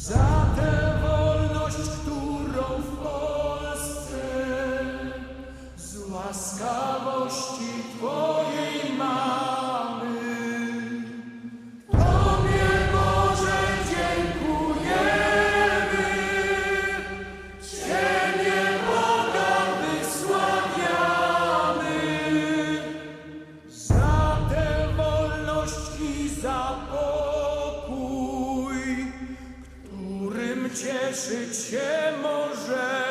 Za tę wolność, którą w Polsce z łaskawości Twojej cieszyć się możemy.